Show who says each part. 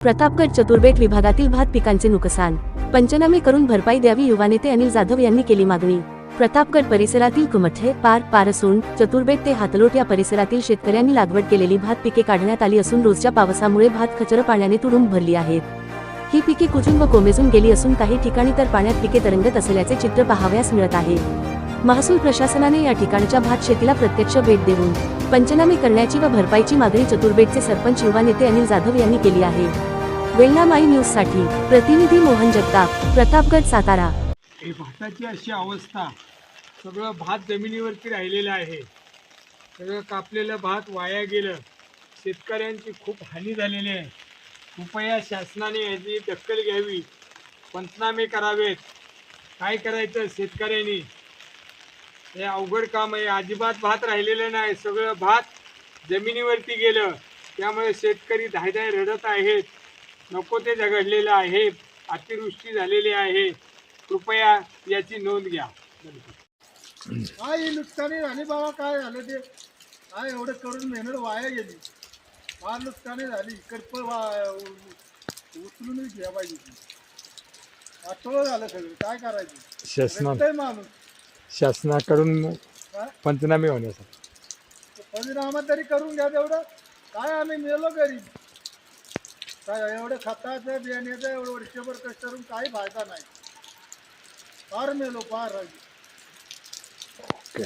Speaker 1: प्रतापगड चतुर्बेट विभागातील भात पिकांचे नुकसान. पंचनामे करून भरपाई द्यावी युवा नेते अनिल जाधव यांनी केली मागणी. प्रतापगड परिसरातील कुमठे पार पारसून चतुर्बेट ते हातलोट या परिसरातील शेतकऱ्यांनी लागवड केलेली भात पिके काढण्यात आली असून रोजच्या पावसामुळे भात खचर पाण्याने तुडूंब भरली आहेत. ही पिके कुजून व कोमेजून गेली असून काही ठिकाणी तर पाण्यात पिके तरंगत असल्याचे चित्र पाहावयास मिळत आहे. महसूल प्रशासनाने या ठिकाणच्या भात शेतीला प्रत्यक्ष भेट देऊन पंचनामे करण्याची व भरपाईची मागणी चतुर्बेटचे सरपंच युवा नेते अनिल जाधव यांनी केली आहे. वेल्हा माई न्यूजसाठी प्रतिनिधी मोहन जगताप प्रतापगड सातारा.
Speaker 2: हे भाताची अशी अवस्था सगळं भात जमिनीवरती राहिलेलं आहे. सगळं कापलेलं भात वाया गेलं. शेतकऱ्यांची खूप हानी झालेली आहे. कृपया शासनाने याची दखल घ्यावी. पंचनामे करावेत. काय करायचं शेतकऱ्यांनी? हे अवघड काम आहे. अजिबात भात राहिलेलं नाही. सगळं भात जमिनीवरती गेलं. त्यामुळे शेतकरी धायधाय रडत आहेत. नको ते झगडलेलं आहे. अतिवृष्टी झालेली आहे. कृपया याची नोंद घ्या.
Speaker 3: काय ही नुकसानी झाली बाबा? काय झालं ते? काय एवढं करून मेहनत वाया गेली. फार नुकसानी झाली. इकडप उचलूनच घ्या पाहिजे. वाटोळं झालं सगळं. काय करायचं? माणूस.
Speaker 2: शासनाकडून? पंचनामे होण्यासाठी.
Speaker 3: पंचनामा तरी करून घ्या तेवढं. काय आम्ही मेलो घरी? काय एवढं खताचं बियाण्याचं एवढं वर्षभर कष्ट करून काही फायदा नाही. फार मेलो फार
Speaker 2: ओके.